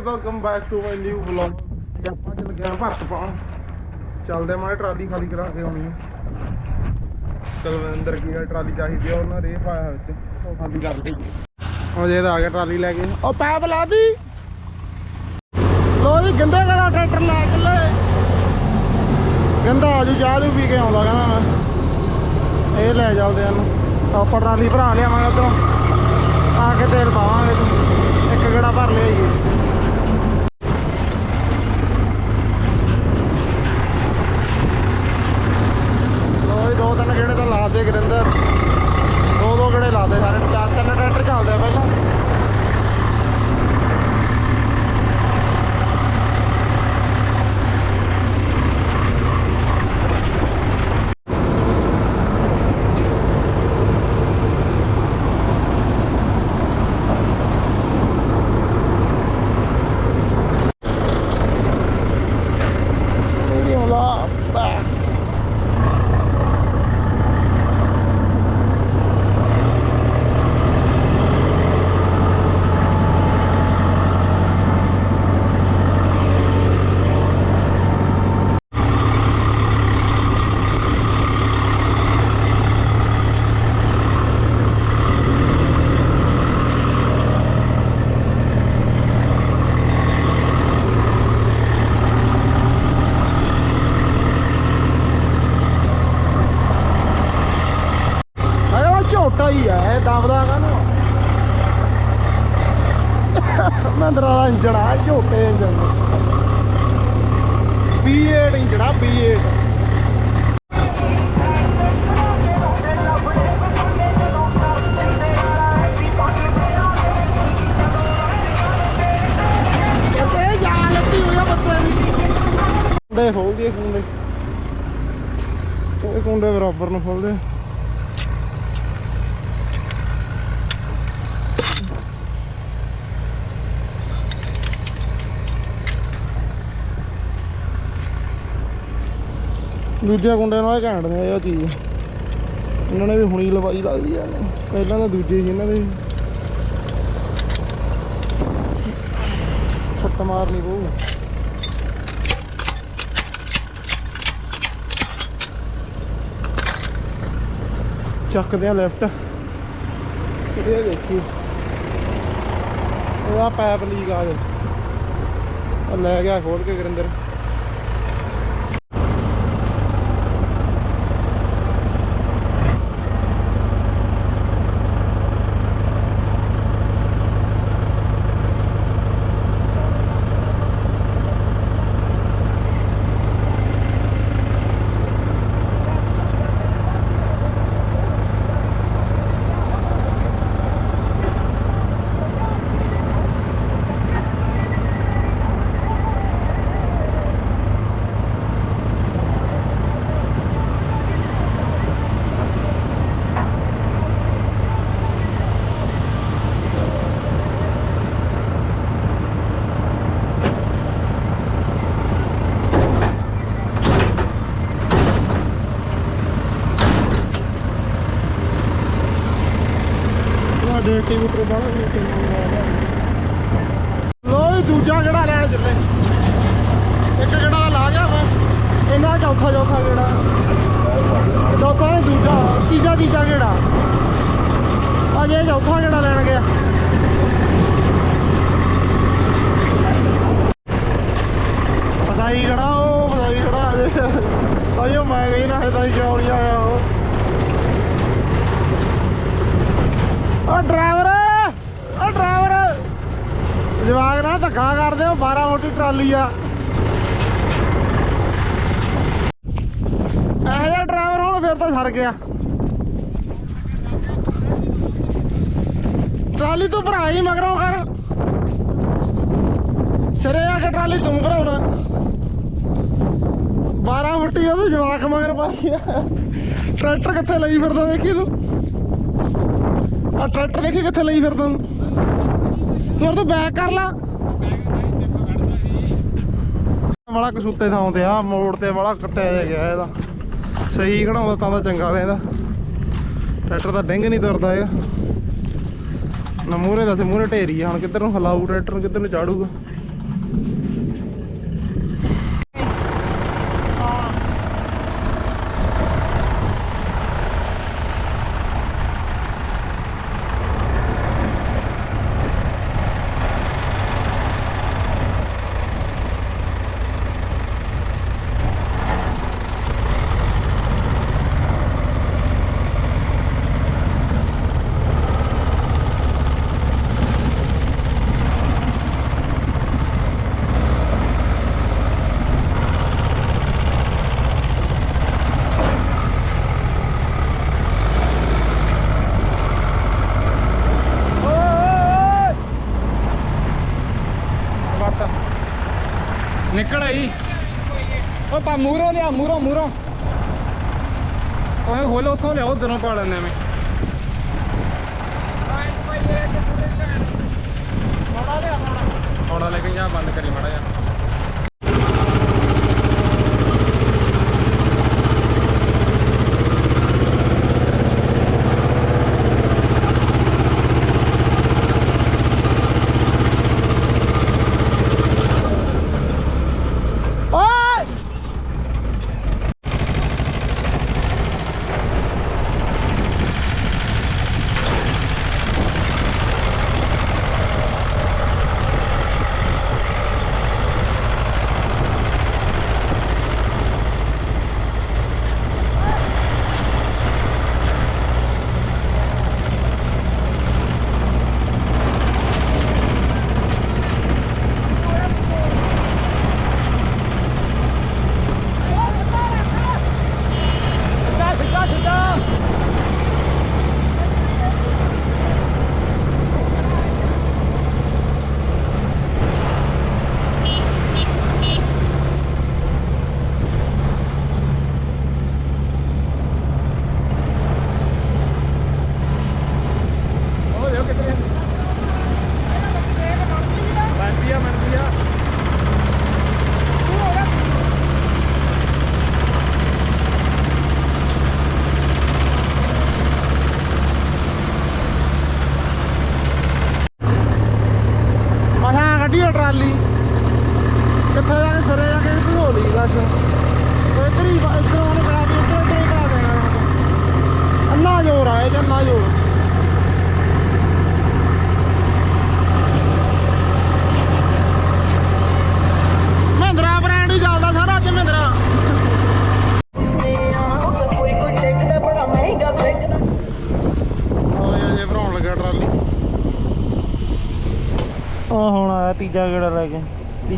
Welcome back to my new vlog ਆਪਾਂ ਚੱਲ ਗਏ ਭਰਤ ਪਾਉਣ। ਚੱਲਦੇ ਮਾਂ ਟਰਾਲੀ ਖਾਲੀ ਕਰਾ ਕੇ ਆਉਣੀ ਆ। ਕੁਲਵਿੰਦਰ ਕੀ ਟਰਾਲੀ ਚਾਹੀਦੀ ਆ, ਉਹਨਾਂ ਰੇ ਪਾਇਆ ਵਿੱਚ। ਉਹ ਖਾਲੀ ਕਰ ਉਹ ਜੇ ਤਾਂ ਆ ਗਿਆ ਟਰਾਲੀ ਲੈ ਕੇ। ਉਹ ਪੈਪ ਲਾ ਦੀ। ਲੋ ਜੀ, ਗੰਦੇ ਗੜਾ ਟਰੈਕਟਰ ਲੈ ਚੱਲੇ ਗੰਦਾ ਆਜੂ, ਚਾਹ ਜੂ ਪੀ ਕੇ ਆਉਂਦਾ ਕਹਿੰਦਾ ਮੈਂ। ਇਹ ਲੈ ਚੱਲਦੇ ਹਨ ਆਪਾਂ ਟਰਾਲੀ ਭਰਾ ਲਿਆਵਾਂਗੇ ਉਧਰੋਂ। ਆ ਕੇ ਤੇਲ ਪਾਵਾਂਗੇ। ਇੱਕ ਗੜਾ ਭਰ ਲਿਆਈਏ ਲੋਈ ਦੋ ਤਿੰਨ ਗੇੜੇ ਤਾਂ ਲਾ ਦੇ ਗਰਿੰਦਰ ਦੋ ਦੋ ਗੇੜੇ ਲਾ ਦੇ ਸਾਰੇ। ਚਾਰ ਤਿੰਨ ਟਰੈਕਟਰ ਚੱਲਦੇ ਆ ਪਹਿਲਾਂ Medium law back. ਅਰੇ ਉਹ ਝੋਟਾ ਹੀ ਆ ਇਹ ਦਬਦਾ ਕਾਹਨੂੰ ਮਹਿੰਦਰਾ ਦਾ ਇੰਜਣ ਆ ਝੋਟੇ ਇੰਜਣ। B8 ਇੰਜਣ B8 ਤੇ ਜਾ ਕੁੰਡੇ ਖੋਲਦੀ ਇਹ ਕੁੰਡੇ ਬਰਾਬਰ ਨੂੰ ਖੋਲਦੇ। ਦੂਜੇ ਕੁੰਡੇ ਨਾਲ ਇਹ ਘੈਂਟ ਨੇ ਇਹ ਚੀਜ਼। ਇਹਨਾਂ ਨੇ ਵੀ ਹੁਣੀ ਲਵਾਈ ਲੱਗਦੀ ਆ। ਪਹਿਲਾਂ ਤਾਂ ਦੂਜੇ ਸੀ ਇਹਨਾਂ ਦੇ। ਫੱਟ ਮਾਰਨੀ ਪਊ। ਚੱਕਦੇ ਆ ਲੈਫਟ ਇਹ ਦੇਖੀ। ਉਹਦਾ ਪੈਪ ਲੀਕ ਆ ਦੇ ਲੈ ਗਿਆ ਖੋਲ ਕੇ ਗਰਿੰਦਰ। ਇੱਕ ਕਿਹੜਾ ਲਾ ਗਿਆ ਵਾ ਇਹਨਾਂ ਦਾ ਚੌਥਾ ਚੌਥਾ ਕਿਹੜਾ? ਚੌਥਾ ਨਹੀਂ, ਦੂਜਾ, ਤੀਜਾ ਤੀਜਾ ਕਿਹੜਾ? ਅਜੇ ਚੌਥਾ ਕਿਹੜਾ ਲੈਣ ਗਿਆ? ਫਸਾਈ ਖੜਾ ਉਹ, ਫਸਾਈ ਖੜਾ ਅਜੇ। ਅਜੇ ਮੈਂ ਗਈ ਨਾ, ਹਜੇ ਤਾਂ ਕਿਉਂ ਨਹੀਂ ਆਇਆ ਉਹ। ਓ ਡਰਾਈਵਰ ਉਹ ਡਰਾਈਵਰ। ਜਵਾਗ ਨਾ ਧੱਕਾ ਕਰਦੇ ਹੋ 12 ਮੋਟੀ ਟਰਾਲੀ ਆ। ਇਹੋ ਜਿਹਾ ਡਰਾਈਵਰ ਹੁਣ ਫਿਰ ਤਾਂ ਸਰ ਗਿਆ। ਟਰਾਲੀ ਤੋਂ ਭਰਾ ਹੀ ਮਗਰੋਂ ਕਰ। ਸਿਰੇ ਆ ਕੇ ਟਰਾਲੀ ਤੂੰ ਭਰਾਉਣਾ। 12 ਫੁੱਟੀ ਉਹਦੇ ਜਵਾਕ ਮਗਰ ਪਾਈ ਟਰੈਕਟਰ ਕਿੱਥੇ ਲਈ ਫਿਰਦਾ ਦੇਖੀ ਤੂੰ? ਆ ਟਰੈਕਟਰ ਦੇਖੀ ਕਿੱਥੇ ਲਈ ਫਿਰਦਾ ਤੂੰ? ਹੋਰ ਤੂੰ ਬੈਕ ਕਰ ਲਾ। ਵਾਲਾ ਕਸੂਤੇ ਥਾਂ ਤੇ ਆ, ਮੋੜ ਤੇ ਬੜਾ ਕੱਟਿਆ ਗਿਆ ਇਹਦਾ। ਸਹੀ ਖੜਾਉਂਦਾ ਤਾਂ ਤਾਂ ਚੰਗਾ ਰਹਿੰਦਾ। ਟਰੈਕਟਰ ਦਾ ਡਿੰਗ ਨਹੀਂ ਤੁਰਦਾ ਹੈਗਾ ਨਾ ਮੂਰੇ ਦਾ ਤੇ ਮੂਰੇ ਢੇਰੀ ਆ, ਹੁਣ ਕਿੱਧਰ ਨੂੰ ਹਲਾਊ, ਟਰੈਕਟਰ ਨੂੰ ਕਿੱਧਰ ਨੂੰ ਚਾੜੂਗਾ ਨਿਕਲ ਆਈ ਉਹ ਪਾ ਮੂਰੋਂ ਲਿਆ ਮੂਰੋਂ ਓਏ ਖੋਲੋ ਉੱਥੋਂ ਲਿਆਓ, ਉਧਰੋਂ ਪਾ ਲੈਂਦੇ ਐਵੇਂ ਥੋੜਾ ਲੈ ਕੇ ਜਾ ਬੰਦ ਕਰੀ ਮਾੜਾ ਜਾ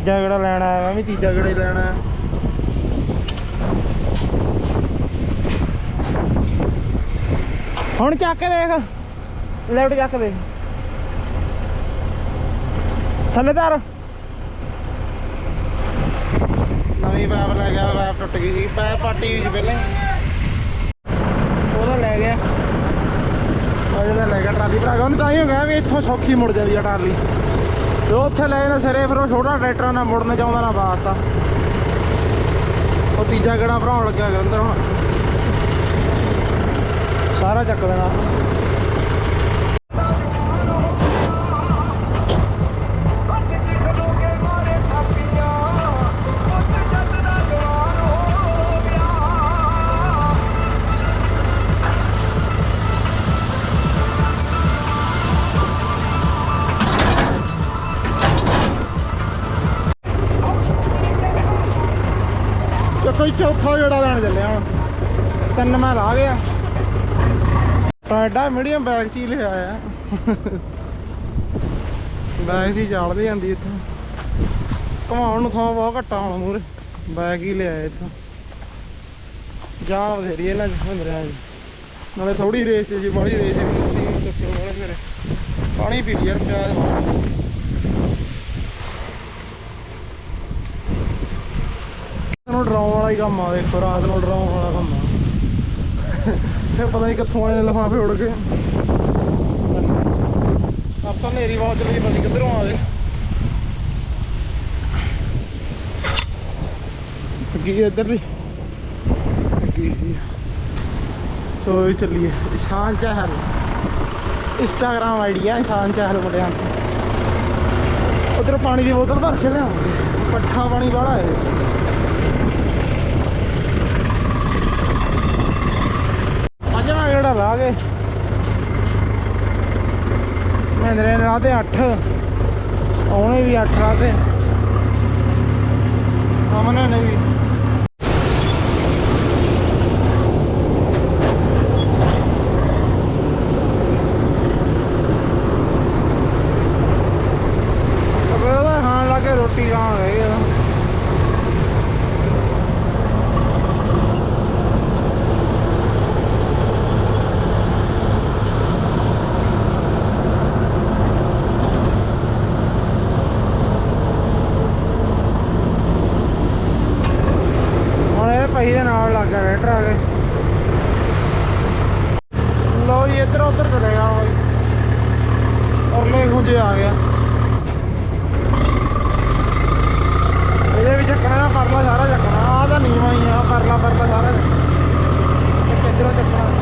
ਤੀਜਾ ਗੇੜਾ ਲੈਣ ਆਇਆ ਮੈਂ ਵੀ ਤੀਜਾ ਗੇੜਾ ਹੀ ਲੈਣਾ ਹੈ। ਹੁਣ ਚੱਕ ਕੇ ਦੇਖ ਲੈਫਟ ਚੱਕ ਦੇਖ ਥੱਲੇ ਧਰ। ਨਵੀਂ ਪੈਪ ਲੈ ਗਿਆ ਪੈਪ ਟੁੱਟ ਗਈ ਸੀ। ਪੈਪ ਪਾਟੀ ਹੋਈ ਸੀ ਪਹਿਲਾਂ। ਹੀ। ਉਹਦਾ ਲੈ ਗਿਆ। ਉਹ ਜਿਹੜਾ ਲੈ ਗਿਆ ਟਰਾਲੀ ਭਰਾ ਉਹਨੇ ਤਾਂ ਹੀ ਹੋ ਗਿਆ ਵੀ ਇੱਥੋਂ ਸੌਖੀ ਮੁੜ ਜਾਂਦੀ ਆ ਟਰਾਲੀ। ਜੋ ਉੱਥੇ ਲੈ ਜਾਂਦਾ ਸਿਰੇ, ਫਿਰ ਉਹ ਛੋਟਾ ਟਰੈਕਟਰ ਨਾਲ ਮੁੜਨ ਚਾਹੁੰਦਾ ਨਾ ਵਾਸਤਾ ਉਹ ਤੀਜਾ ਗੇੜਾ ਭਰਾਉਣ ਲੱਗਿਆ ਗਰੰਦਰ ਹੁਣ। ਸਾਰਾ ਚੱਕ ਦੇਣਾ ਤਿੰਨ ਮੈਂ ਲਾ ਗਿਆ। ਟਾਡਾ ਮੀਡੀਅਮ ਬੈਗ ਚ ਹੀ ਲਿਆ ਆ। ਬੈਗ ਦੀ ਚੱਲਦੀ ਜਾਂਦੀ ਇੱਥੋਂ। ਘਮਾਉਣ ਨੂੰ ਥਾਂ ਬਹੁਤ ਘੱਟਾ ਹੁਣ ਮੂਰੇ ਬੈਗ ਹੀ ਲਿਆ ਇੱਥੋਂ। ਜਾਨ ਬਥੇਰੀ ਇਹਨਾਂ ਚ ਹੁੰਦਰਿਆਂ ਜੀ। ਨਾਲੇ ਥੋੜੀ ਰੇਸ ਤੇ ਜੀ ਬੜੀ ਰੇਸ ਨਹੀਂ ਚੱਕਰ ਵਾਲੇ ਮੇਰੇ ਪਾਣੀ ਪੀ ਯਾਰ, ਪਿਆਜ਼ ਨੂੰ ਡਰਾਉਣ ਵਾਲਾ ਹੀ ਕੰਮ ਆ ਦੇਖੋ ਰਾਤ ਨੂੰ ਡਰਾਉਣ ਵਾਲਾ ਕੰਮ ਆ। ਫਿਰ ਪਤਾ ਨਹੀਂ ਕਿੱਥੋਂ ਆਏ ਨੇ, ਲਿਫਾਫੇ ਉੜ ਕੇ ਆਪਾਂ ਨੇਰੀ ਬਹੁਤ ਚਲੀ ਪਤਾ ਨੀ ਕਿੱਧਰੋਂ ਆਵੇ ਅੱਗੇ ਇੱਧਰ ਦੀ ਅੱਗੇ ਸੋ ਚੱਲੀਏ। ਇਸ਼ਾਨ ਚਾਹਲ। ਇੰਸਟਾਗ੍ਰਾਮ ਆਈਡੀ ਆ, ਇਸ਼ਾਨ ਚਾਹਲ ਮੁੰਡਿਆਂ ਦੀ। ਉਧਰ ਪਾਣੀ ਦੀ ਬੋਤਲ ਭਰ ਕੇ ਲਿਆਉਂਗੇ ਪੱਠਾ ਪਾਣੀ ਵਾਲਾ ਹੈ। ਪੰਜਵਾਂ ਗੇੜਾ ਲਾ ਗਏ। ਮਹਿੰਦਰੇ ਨੇ ਲਾਤੇ 8 ਉਹਨੇ ਵੀ 8 ਲਾਤੇ। ਗੱਡੀ ਦੇ ਨਾਲ ਲੱਗ ਗਿਆ ਰੈਟਰ ਆ ਗਏ ਲੋ ਜੀ, ਇੱਧਰ ਉੱਧਰ ਚਲੇਗਾ ਬਾਈ ਔਰ ਲੈ ਹੁੰਦੇ ਆ ਗਿਆ ਇਹਦੇ ਵੀ ਚੱਕਣਾ ਨਾ ਪਰਲਾ ਸਾਰਾ ਚੱਕਣਾ ਆ। ਤਾਂ ਨੀਵਾ ਹੀ ਆ, ਪਰਲਾ ਪਰਲਾ ਸਾਰਾ। ਇੱਧਰੋਂ ਚੱਕਣਾ।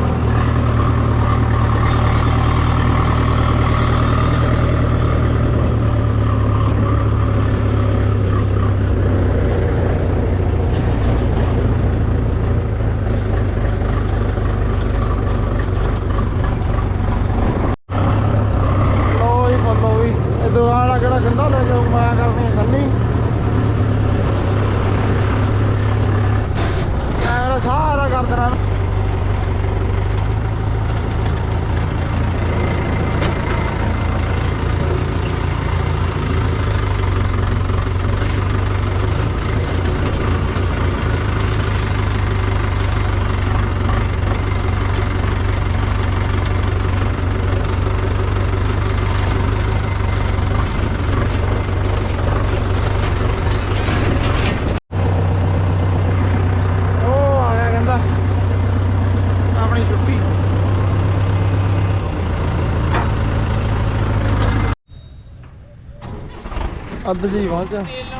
ਅੱਧ ਜੀ ਪਹੁੰਚ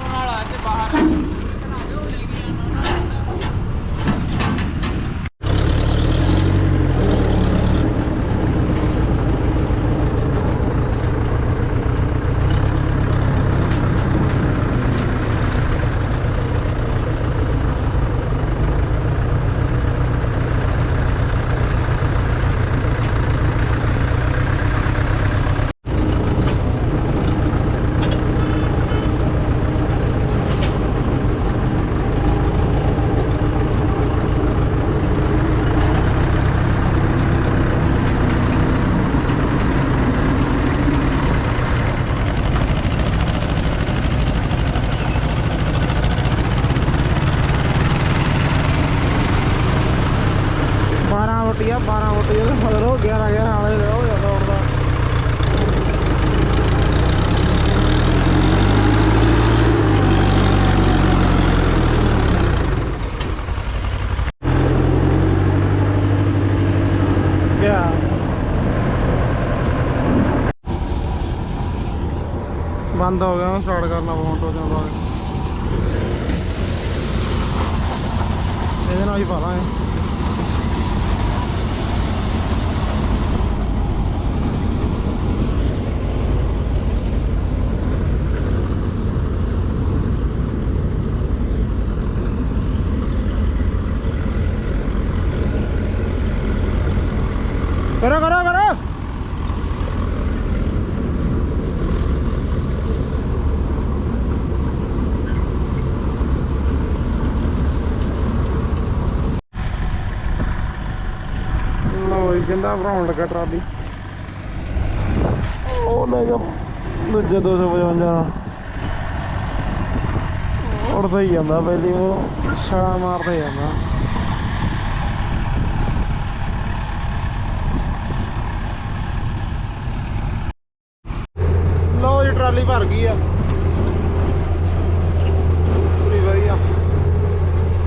ਬਾਰਾਂ ਵਟੀਆ 12 ਵਟੀਆ ਤੇ ਮਗਰ 11 11 ਵਾਲੇ ਹੋ ਜਾਂਦਾ ਉੜਦਾ ਬੰਦ ਹੋ ਗਿਆ ਸਟਾਰਟ ਕਰਨਾ ਫੋਨ ਤੋਂ ਜਾਂਦਾ ਇਹਦੇ ਨਾਲ ਹੀ ਪਾ ਲਾਂਗੇ ਕਰੋ ਕਰੋ ਕਰੋ ਲੋ ਜੀ ਭਰਾਉਣ ਲੱਗਾ ਟਰਾਲੀ। ਉਹ ਲੈ ਜਾ, ਦੂਜੇ 255 ਉੜਦਾ ਹੀ ਜਾਂਦਾ ਪਹਿਲੀ, ਉਹ ਛਾਲਾ ਮਾਰਦਾ ਜਾਂਦਾ। ਲਓ ਜੀ, ਟਰਾਲੀ ਭਰ ਗਈ ਆ। ਪੂਰੀ ਵਧੀਆ।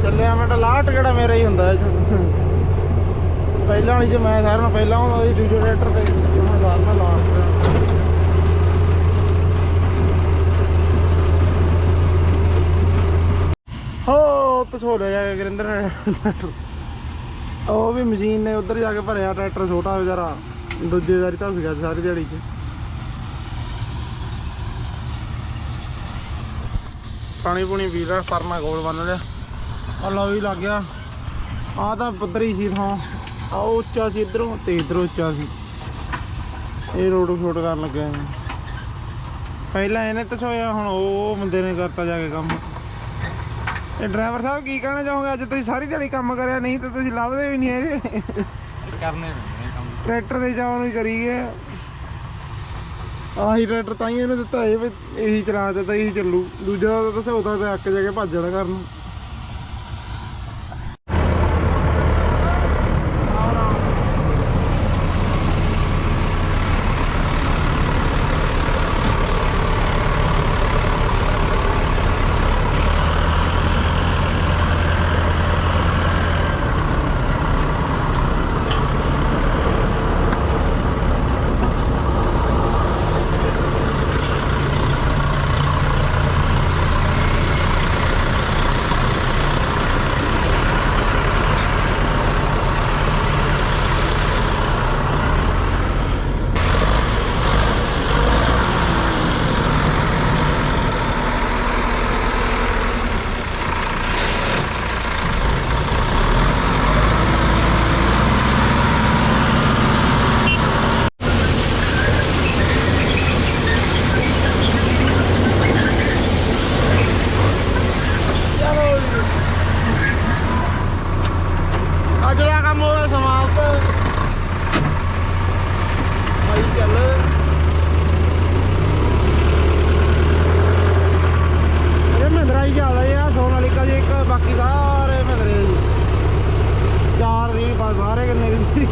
ਚੱਲਿਆ ਮਿੰਟ ਲਾਸਟ ਕਿਹੜਾ ਮੇਰਾ ਹੀ ਹੁੰਦਾ ਇਹ ਪਹਿਲਾਂ ਵਾਲੀ ਚ ਮੈਂ ਸਾਰਿਆਂ ਨੂੰ ਪਹਿਲਾਂ ਹੁੰਦਾ ਸੀ, ਦੂਜੇ ਟਰੈਕਟਰ ਤੇ। ਹੁਣ ਲਾਸਟ ਮੈਂ ਲਾਸਟ ਹੋ ਤਸੋਲੇ ਜਾ ਕੇ ਗੁਰਿੰਦਰ ਨੇ। ਟਰੈਕਟਰ। ਉਹ ਵੀ ਮਸ਼ੀਨ ਨੇ, ਉੱਧਰ ਜਾ ਕੇ ਭਰਿਆ ਟਰੈਕਟਰ ਛੋਟਾ ਵਿਚਾਰਾ ਦੂਜੇ ਵਾਰੀ ਧੱਸ ਗਿਆ ਸਾਰੀ ਦਿਹਾੜੀ 'ਚ। ਪਾਣੀ ਪੂਣੀ ਪੀ ਲਿਆ ਪਰਨਾ ਗੋਲ ਬੰਨ ਲਿਆ। ਆ ਲਓ ਵੀ ਲੱਗ ਗਿਆ। ਆ ਤਾਂ ਪੱਧਰੀ ਸੀ ਥਾਂ। ਆ ਉੱਚਾ ਸੀ ਇਧਰੋਂ ਤੇ ਇਧਰੋਂ ਉੱਚਾ ਸੀ। ਇਹ ਰੋਡ ਸ਼ੋਟ ਕਰਨ ਲੱਗਿਆ। ਪਹਿਲਾਂ ਇਹਨੇ ਤਛੋਇਆ ਹੁਣ ਉਹ ਬੰਦੇ ਨੇ ਕਰਤਾ ਜਾ ਕੇ ਕੰਮ। ਇਹ ਡਰਾਈਵਰ ਸਾਹਿਬ ਕੀ ਕਹਿਣਾ ਚਾਹੋਗੇ? ਅੱਜ ਤੁਸੀਂ ਸਾਰੀ ਦਿਹਾੜੀ ਕੰਮ ਕਰਿਆ ਨਹੀਂ ਤਾਂ ਤੁਸੀਂ ਲੱਭਦੇ ਵੀ ਨਹੀਂ ਹੈਗੇ। ਕਰਨੇ ਕੰਮ। ਟਰੈਕਟਰ ਦੇ ਜਾਣ ਨੂੰ ਹੀ ਕਰੀ ਗਏ ਆਹੀ ਟਰੈਕਟਰ ਤਾਂ ਹੀ ਇਹਨੂੰ ਦਿੱਤਾ ਇਹ ਵੀ ਇਹੀ ਚਲਾ ਦਿੱਤਾ ਇਹੀ ਚੱਲੂ। ਦੂਜਾ ਤਾਂ ਸੌਦਾ ਤੇ ਅੱਕ ਜਾ ਕੇ ਭੱਜ ਜਾਣਾ ਘਰ ਦੀ ਬਸ ਸਾਰੇ ਕਿੰਨੇ ਦੀ